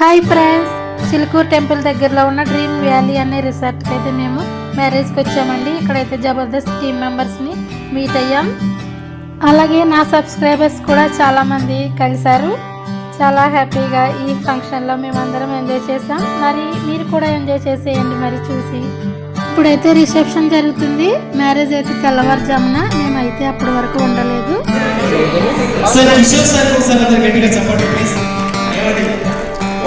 Hi friends Chilukuru temple దగ్గరలో ఉన్న dream valley అనే రిసార్ట్కి అయితే మేము మ్యారేజ్కి వచ్చామండి. ఇక్కడైతే జబర్దస్త్ టీమ్ మెంబర్స్ని మీట్ అయ్యాం. అలాగే నా సబ్స్క్రైబర్స్ కూడా చాలామంది కలిశారు. చాలా హ్యాపీగా ఈ ఫంక్షన్లో మేమందరం ఎంజాయ్ చేసాం మరి మీరు కూడా ఎంజాయ్ చేసేయండి మరి చూసి. ఇప్పుడైతే రిసెప్షన్ జరుగుతుంది. మ్యారేజ్ అయితే తెల్లవారుజామున మేమైతే అప్పటి వరకు ఉండలేదు.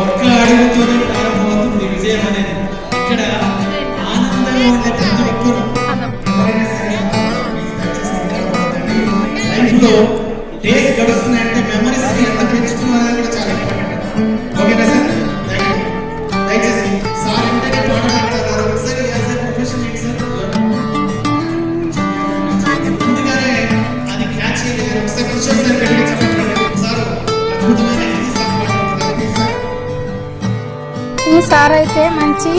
ఒక్క అడుగుతోనే ప్రారంభమవుతుంది విజయం అనేది ఇక్కడ ఆనందంగా ఉండే ప్రతి ఒక్కరు ఎవరైనా లైఫ్లో డేస్ గడుస్తున్నాయి. సార్ అయితే మంచి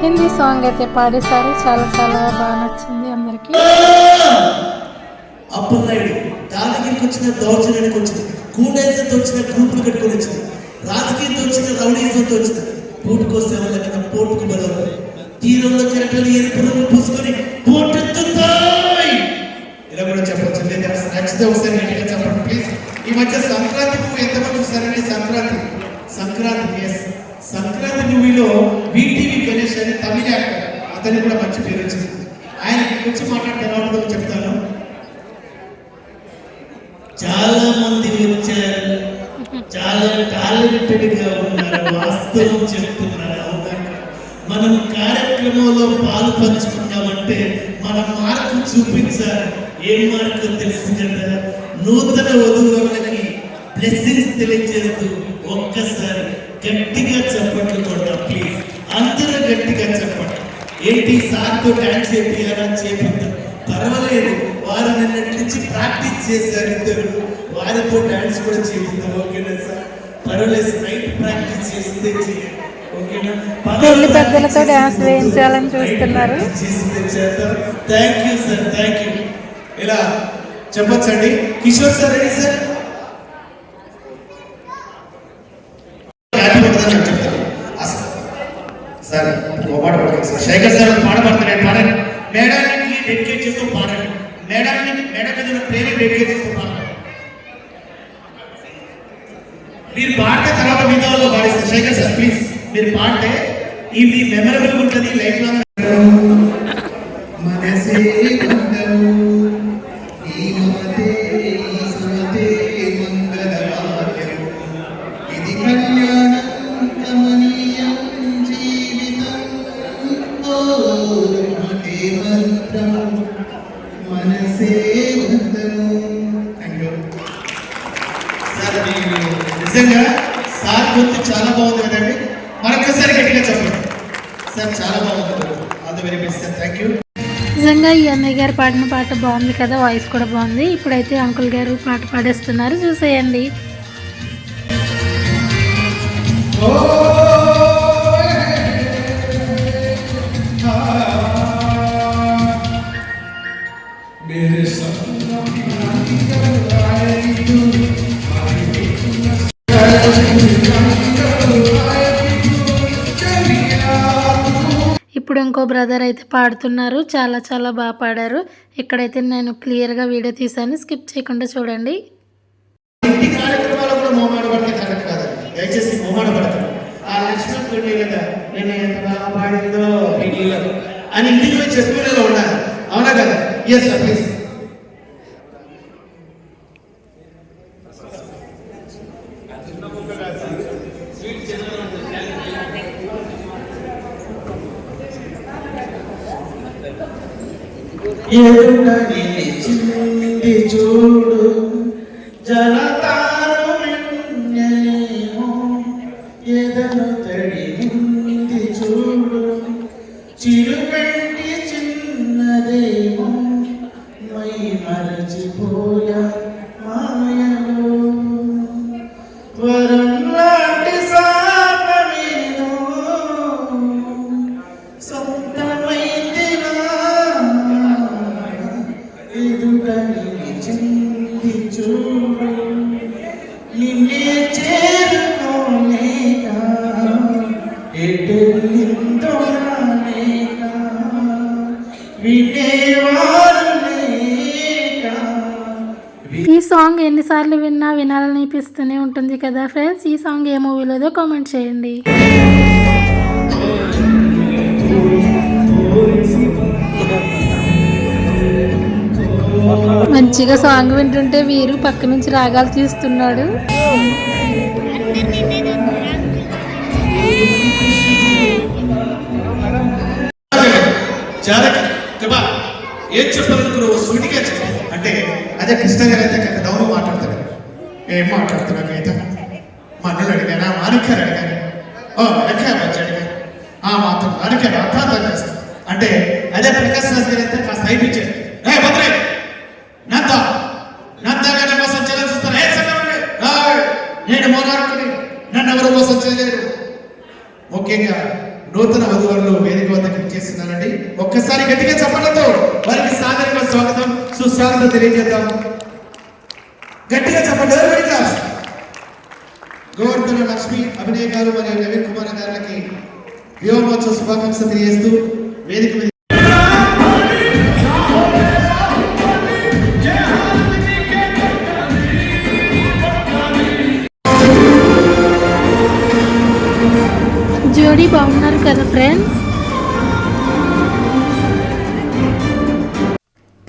హిందీ సాంగ్ అయితే పాడేశారు. చాలా చాలా బాగా నచ్చింది అందరికీ. అప్పున్నాయుడు దాదాగిరికి వచ్చిన దౌర్జన్యానికి వచ్చింది. కూడేసంతో వచ్చిన గ్రూపులు కట్టుకొని వచ్చింది. రాజకీయంతో వచ్చిన రౌడీజంతో వచ్చింది. పూటుకోసే వాళ్ళకి పోటుకు బలవు తీరంలో కెరటలు ఎరుపు పూసుకొని పోటెత్తుతాయి ఇలా కూడా చెప్పచ్చు. లేదా నచ్చితే ఒకసారి గట్టిగా చెప్పండి ప్లీజ్ ఈ మధ్య సంక్రాంతి ఎంతమంది చూసారండి సంక్రాంతి. సంక్రాంతి మూవీలో వీటీవీ గణేష్ అనే తమిళ యాక్టర్ అతని కూడా మంచి పేరు వచ్చింది. ఆయన ఇక్కడికి వచ్చి మాట్లాడితే ఎలా ఉంటుందో చెప్తాను. చాలా మంది వచ్చారు. చాలా టాలెంటెడ్గా ఉన్నారు. వాస్తవం చెప్తున్నారు. మనం కార్యక్రమంలో పాలు పంచుకున్నామంటే మన మార్కు చూపించాలి ఏ మార్కు తెలుసు కదా? నూతన వధువులకి బ్లెస్సింగ్స్ తెలియజేస్తూ ఒక్కసారి గట్టిగా చెప్పట్లు కొడతాం ప్లీజ్ అందరూ గట్టిగా చెప్పండి. ఏంటి సార్తో డాన్స్ చేయాలని చేపిద్దాం. పర్వాలేదు. వారు నిన్నటి నుంచి ప్రాక్టీస్ చేశారు ఇద్దరు. వారితో డాన్స్ కూడా చేపిద్దాం ఓకేనా సార్? పర్వాలేదు నైట్ ప్రాక్టీస్ చేసిందే చేయండి ఓకేనా? పెళ్ళి పెద్దలతో డాన్స్ వేయించాలని చూస్తున్నారు. Thank you sir thank you ఇలా చెప్పొచ్చండి. Kishore sir ready sir happy ఉంటుందని నేను చెప్తాను అసలు సార్ ఓ పాట పాడతాను సార్ శేఖర్ సార్ ఒక పాట పాడుతున్నాను పాడండి మేడానికి డెడికేట్ చేస్తూ పాడండి మేడానికి మేడం మీద ప్రేమ డెడికేట్ చేస్తూ మీరు పాడితే తర్వాత మిగతా వాళ్ళు పాడిస్తారు శేఖర్ సార్ ప్లీజ్ మీరు పాడితే ఇది మెమరబుల్ ఉంటుంది లైఫ్ లాంగ్ పాడిన పాట బాగుంది కదా వాయిస్ కూడా బాగుంది. ఇప్పుడైతే అంకుల్ గారు పాట పాడేస్తున్నారు. చూసేయండి. ఇప్పుడు ఇంకో బ్రదర్ అయితే పాడుతున్నారు. చాలా చాలా బాగా పాడారు. ఇక్కడైతే నేను క్లియర్గా వీడియో తీసాను స్కిప్ చేయకుండా చూడండి. అని ఇంటికి చెప్పుకునేలా ఉండాలి. అవునా కదా? ఎస్ సార్ ప్లీజ్ ഈ ഏറ്റവും చూడు నిన్నే ఎటెళ్ళిందో వినేవారు ఈ సాంగ్ ఎన్నిసార్లు విన్నా వినాలనిపిస్తూనే ఉంటుంది కదా ఫ్రెండ్స్? ఈ సాంగ్ ఏ మూవీలోదో కామెంట్ చేయండి. మంచిగా సాంగ్ వింటుంటే వీరు పక్క నుంచి రాగాలు తీస్తున్నాడు. ఏం చెప్పాలనుకున్నావు సూటిగా చెప్పు. అంటే అదే కృష్ణ గారు అయితే కదా డౌన్ మాట్లాడతాడు ఏం మాట్లాడుతున్నావు అయితే మా అన్నలు అడిగానా మానికారు అడిగాను ఓ వెనకాయ వచ్చి అడిగాను ఆ మాత్రం మానికారు అర్థార్థం చేస్తాను అంటే అదే ప్రకాశ్ రాజ్ గారు అయితే కాస్త అయిపించాడు ఏ భద్రే నంద నంద గారి మోసం చేయాలని చూస్తాను ఏ సంగమండి నేను మోనార్కుని నన్ను ఎవరు మోసం చేయలేరు ముఖ్యంగా నూతన వధువులను వేదిక వద్దకు చేస్తున్నారండి ఒక్కసారి గట్టిగా చెప్పడంతో వారికి సాదరంగా స్వాగతం సుస్వాగతం తెలియజేద్దాం. గట్టిగా చెప్పండి గోవర్ధన లక్ష్మి అభినయ్ గారు మరియు నవీన్ కుమార్ గారికి వ్యోమోత్సవ శుభాకాంక్షలు తెలియజేస్తూ వేదిక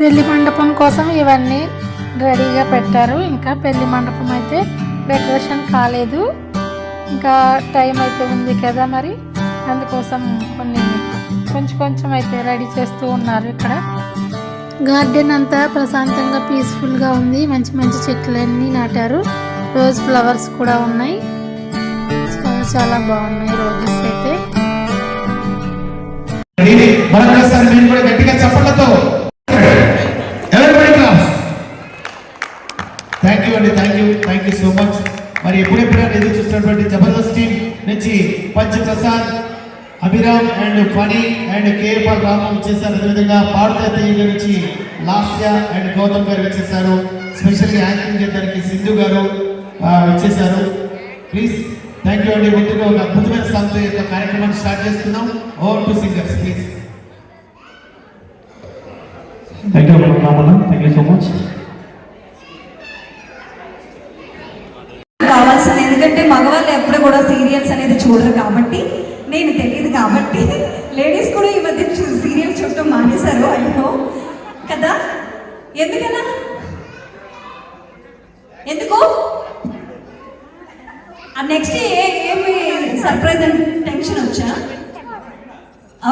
పెళ్ళి మండపం కోసం ఇవన్నీ రెడీగా పెట్టారు. ఇంకా పెళ్ళి మండపం అయితే డెకరేషన్ కాలేదు. ఇంకా టైం అయితే ఉంది కదా మరి. అందుకోసం కొన్ని కొంచెం కొంచెం అయితే రెడీ చేస్తూ ఉన్నారు ఇక్కడ. గార్డెన్ అంతా ప్రశాంతంగా పీస్ఫుల్గా ఉంది. మంచి మంచి చెట్లన్నీ నాటారు. రోజ్ ఫ్లవర్స్ కూడా ఉన్నాయి. చాలా చాలా బాగున్నాయి రోజెస్ అయితే మరొకసారి నేను కూడా గట్టిగా చప్పట్లతో ఎవరిబడి క్లాస్ థ్యాంక్ యూ అండి thank you thank you so much మరి ఎప్పుడెప్పుడైనా ఎదురు చూస్తున్నటువంటి జబర్దస్త్ టీం నుంచి పంచ ప్రసాద్ అభిరామ్ అండ్ ఫణి అండ్ కేపాల్ రామ వచ్చేసారు. అదేవిధంగా భారతీయ నుంచి లాస్య అండ్ గౌతమ్ గారు వచ్చేసారు. స్పెషల్గా యాంకరింగ్ చేయడానికి సింధు గారు వచ్చేసారు. ప్లీజ్ థ్యాంక్ యూ అండి ముందుగా ఒక అద్భుతమైన సాంగ్తో యొక్క కార్యక్రమాన్ని స్టార్ట్ చేస్తున్నాం. Over to singers please thank you Ramanna thank you so much కూడా సీరియల్స్ అనేది చూడరు కాబట్టి నేను తెలియదు కాబట్టి లేడీస్ కూడా ఈ మధ్య సీరియల్స్ చూడటం మానేశారు అయ్యో కదా? ఎందుకనా ఎందుకు? నెక్స్ట్ ఏమి సర్ప్రైజ్ అండ్ టెన్షన్ వచ్చా?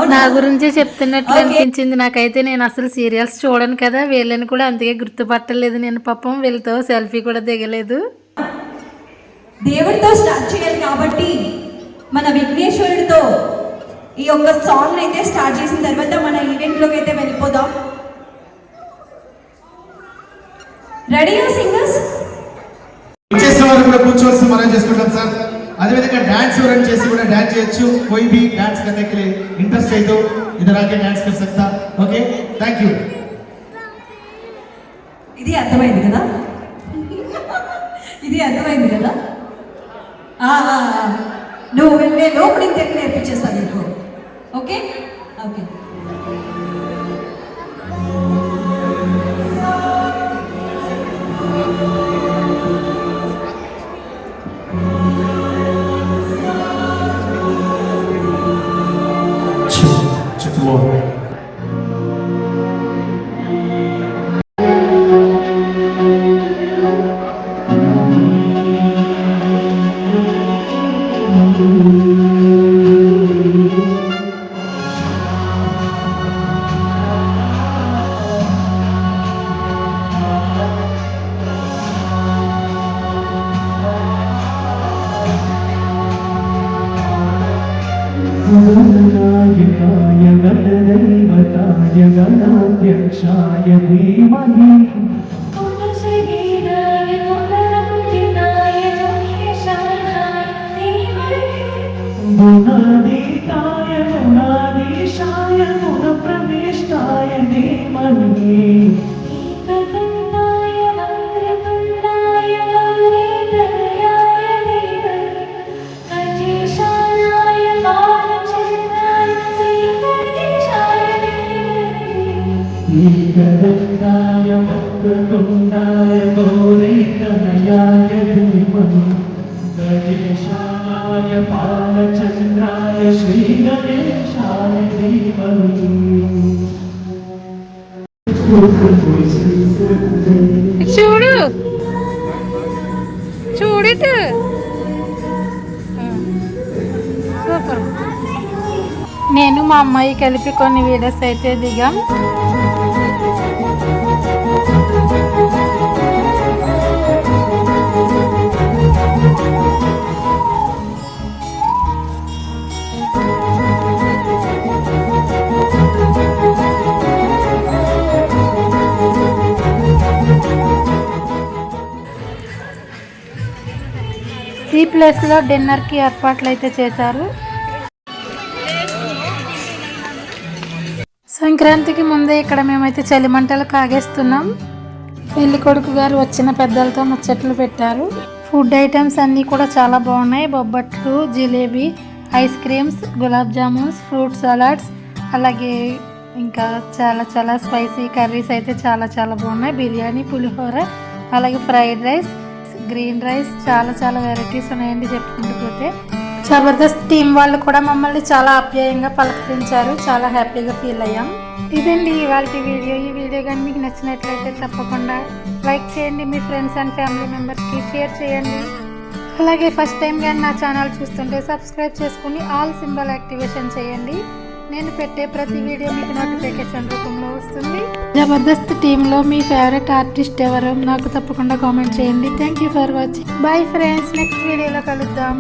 నా గురించే చెప్తున్నట్లు. అనిపించింది. నాకైతే నేను అసలు సీరియల్స్ చూడను కదా. వీళ్ళని కూడా అంతగా గుర్తుపట్టలేదు. నేను పాపం వీళ్ళతో సెల్ఫీ కూడా దిగలేదు. దేవుడితో స్టార్ట్ చేయాలి కాబట్టి మన విఘ్నేశ్వరుడితో ఈ యొక్క సాంగ్ అయితే స్టార్ట్ చేసిన తర్వాత మన ఈవెంట్లోకి అయితే వెళ్ళిపోదాం రెడీయా సింగర్స్ వచ్చేసిన వారు కూడా కూర్చోవలసి మనం చేసుకుంటాం సార్ అదేవిధంగా డాన్స్ ఎవరైనా చేసి కూడా డాన్స్ చేయొచ్చు कोई भी डांस करने के लिए इंटरेस्ट है तो इधर आके डांस कर सकता ओके थैंक यू ఇది అర్థమైంది కదా ఇది అర్థమైంది కదా ఆ, ఆ, ఆ. నువ్వు వెళ్ళే లోపలి తెగ నేర్పించేస్తాను నీకు. ఓకే? ఓకే. അധ്യക്ഷായ ധീമഹി ഗുണാതീതായ ഗുണാധീശായ ഗുണപ്രവിഷ്ടായ ധീമഹി ചിതറുണ്ടായ മക്കളുണ്ടായ പോലെ തനയായ ഗണേശായ ബാലചന്ദ്രായ ശ്രീ ഗണേശായ ചൂട്. ചൂടിട്ട്. సూపర్ నేను మా అమ్మాయి కలిపి కొన్ని వీడియోస్ అయితే దిగాం ఈ ప్లేస్లో డిన్నర్కి ఏర్పాట్లు అయితే చేశారు. సంక్రాంతికి ముందే ఇక్కడ మేమైతే చలిమంటలు కాగేస్తున్నాం. పెళ్ళి కొడుకు గారు వచ్చిన పెద్దలతో ముచ్చట్లు పెట్టారు. ఫుడ్ ఐటమ్స్ అన్నీ కూడా చాలా బాగున్నాయి. బొబ్బట్లు jalebi ice creams gulab jamuns fruit salads అలాగే ఇంకా చాలా చాలా స్పైసీ కర్రీస్ అయితే చాలా చాలా బాగున్నాయి. బిర్యానీ పులిహోర అలాగే ఫ్రైడ్ రైస్ గ్రీన్ రైస్ చాలా చాలా వెరైటీస్ ఉన్నాయండి చెప్పుకుంటూ పోతే. జబర్దస్త్ టీం వాళ్ళు కూడా మమ్మల్ని చాలా ఆప్యాయంగా పలకరించారు. చాలా హ్యాపీగా ఫీల్ అయ్యాం. ఇదండి ఇవాళ వీడియో. ఈ వీడియో కానీ మీకు నచ్చినట్లయితే తప్పకుండా లైక్ చేయండి. మీ ఫ్రెండ్స్ అండ్ ఫ్యామిలీ మెంబర్స్కి షేర్ చేయండి. అలాగే ఫస్ట్ టైం కానీ నా ఛానల్ చూస్తుంటే సబ్స్క్రైబ్ చేసుకుని ఆల్ సింబల్ యాక్టివేషన్ చేయండి. నేను పెట్టే ప్రతి వీడియో మీకు నోటిఫికేషన్ రూపంలో వస్తుంది. జబర్దస్త్ టీంలో మీ ఫేవరెట్ ఆర్టిస్ట్ ఎవరు? నాకు తప్పకుండా కామెంట్ చేయండి. Thank you for watching bye friends next వీడియోలో కలుద్దాం.